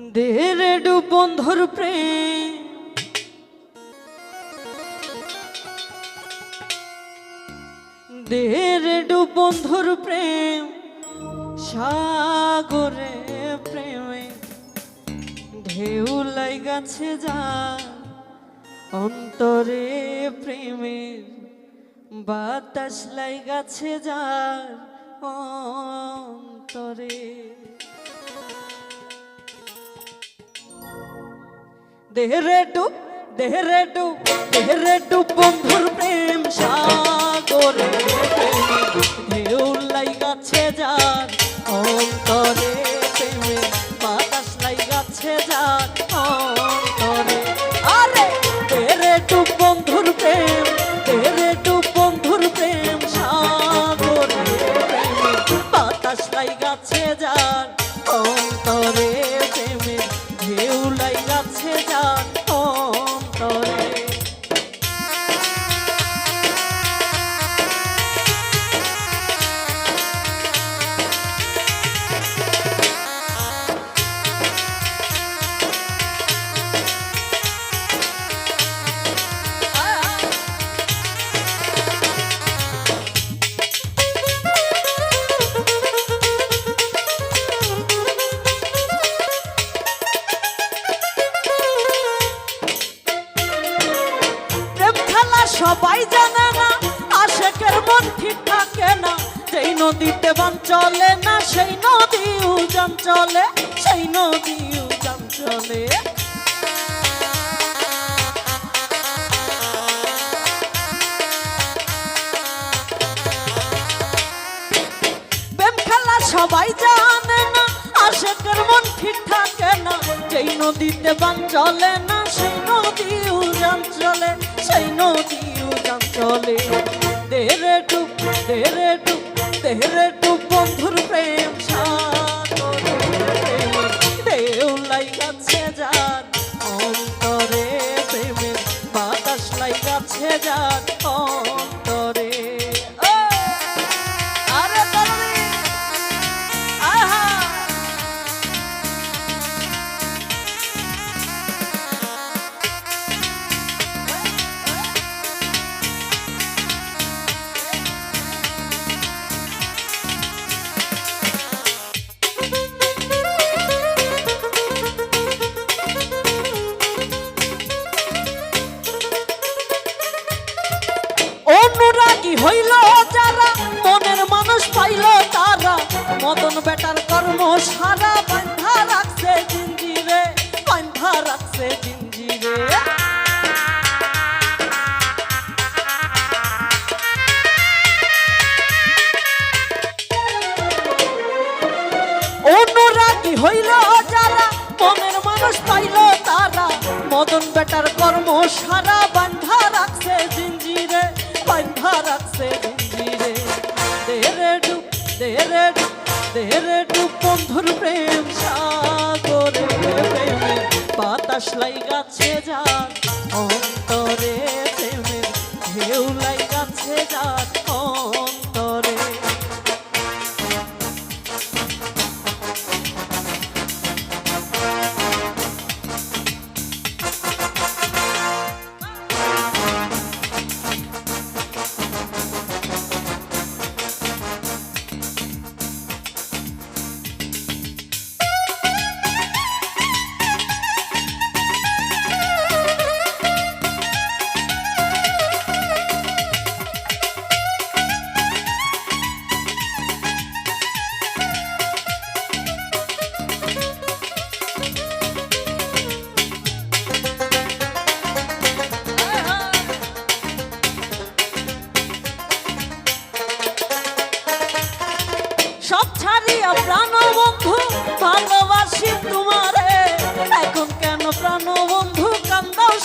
Dere do বন্ধুর প্রেম। Dere do বন্ধুর প্রেম, সাগরে প্রেমে ঢেউ লাই গাছে যা, অন্তরে প্রেমের বাতাস লাই গাছে যার অন্তরে। দেহরে ডুব দেহরে ডুব দেহরে ডুব বন্ধুর প্রেম সাগরে। ঢেউ লাই গাছে যার অন্তরে প্রেমে বাতাস লাই গাছে যার সবাই জানে না, আশেকের মন ঠিক থাকে না। যেই নদীতে বান চলে না, সেই নদী উজান চলে, সেই নদী উজান চলে। সবাই জানে না, আশেকের মন ঠিক থাকে না। যেই নদীতে বান চলে না, সেই নদী উজান চলে। সেই নদী চলে। দেরে টুক দেরে টুক দেরে টুক বন্ধুর প্রেম সাগরে। প্রেমে ঢেউ গাছে যার অন্তরে প্রেমের বাতাস লাই গাছে মদন বেটার কর্ম সারা বান্ধা রাখছে জিঞ্জিরে, বান্ধা রাখছে জিঞ্জিরে। অনুরাগী হইল যারা, মনের মানুষ পাইল তারা। মদন বেটার কর্ম সারা বান্ধা রাখছে জিঞ্জিরে, বান্ধা রাখছে দেরে ডুব বন্ধুর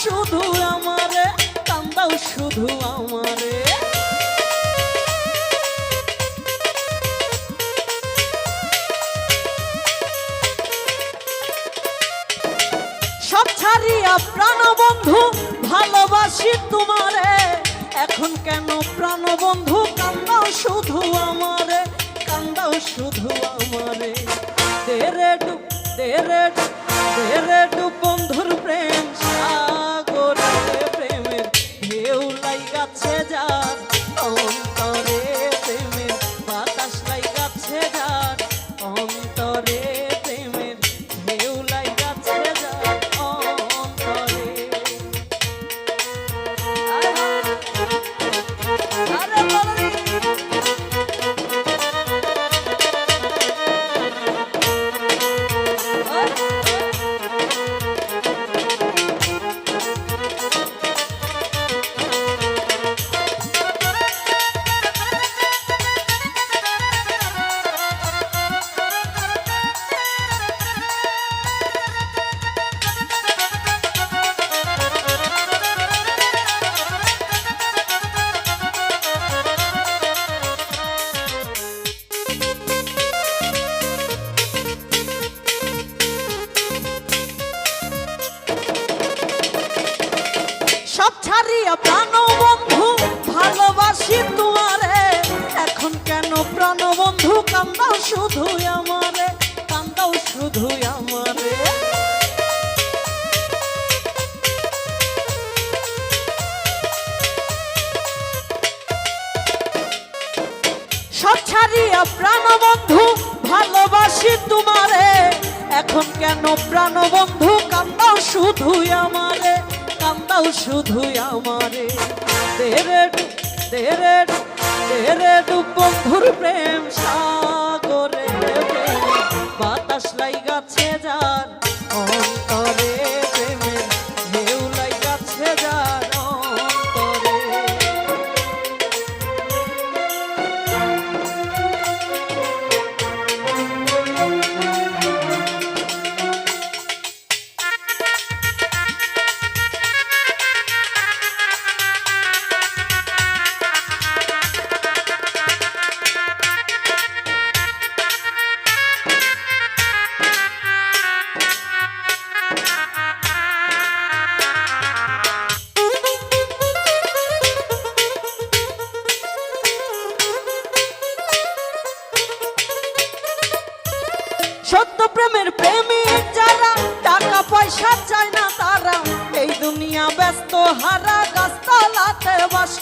শুধু আমারে, কান্দাও শুধু আমারে। সব ছাড়িয়া প্রাণ বন্ধু ভালোবাসি তোমারে। এখন কেন প্রাণ বন্ধু কান্দাও শুধু আমারে, কান্দাও শুধু আমারে। দেরে ডুব দেরে ডুব তেরে ডুব প্রাণ বন্ধু, কান্দাও শুধু আমারে, কান্দাও শুধু আমারে। সব ছাড়িয়া প্রাণ বন্ধু, ভালোবাসি তোমারে। এখন কেন প্রাণ বন্ধু, কান্দাও শুধু আমারে, কান্দাও শুধু আমারে। তেরে তেরে তেরে বন্ধুর প্রেম সাগরে বাতাস লাই গাছে যার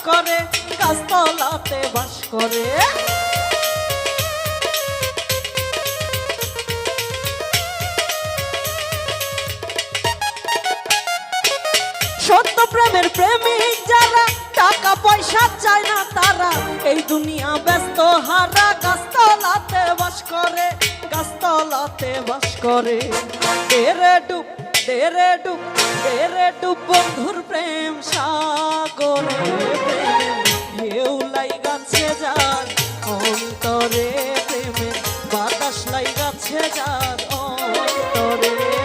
করে, গাছতলাতে বাস করে। সত্য প্রেমের প্রেমিক যারা, টাকা পয়সা চায় না তারা, এই দুনিয়া ব্যস্ত, হারা গাছতলাতে বাস করে, গাছতলাতে বাস করে। দেরে ডুব দেরে ডুব, তেরে ডুব বন্ধুর প্রেম, সাগরে প্রেম, ঢেউ লাইগাছে যার, অন্তরে প্রেমে বাতাস লাইগাছে যার, অন্তরে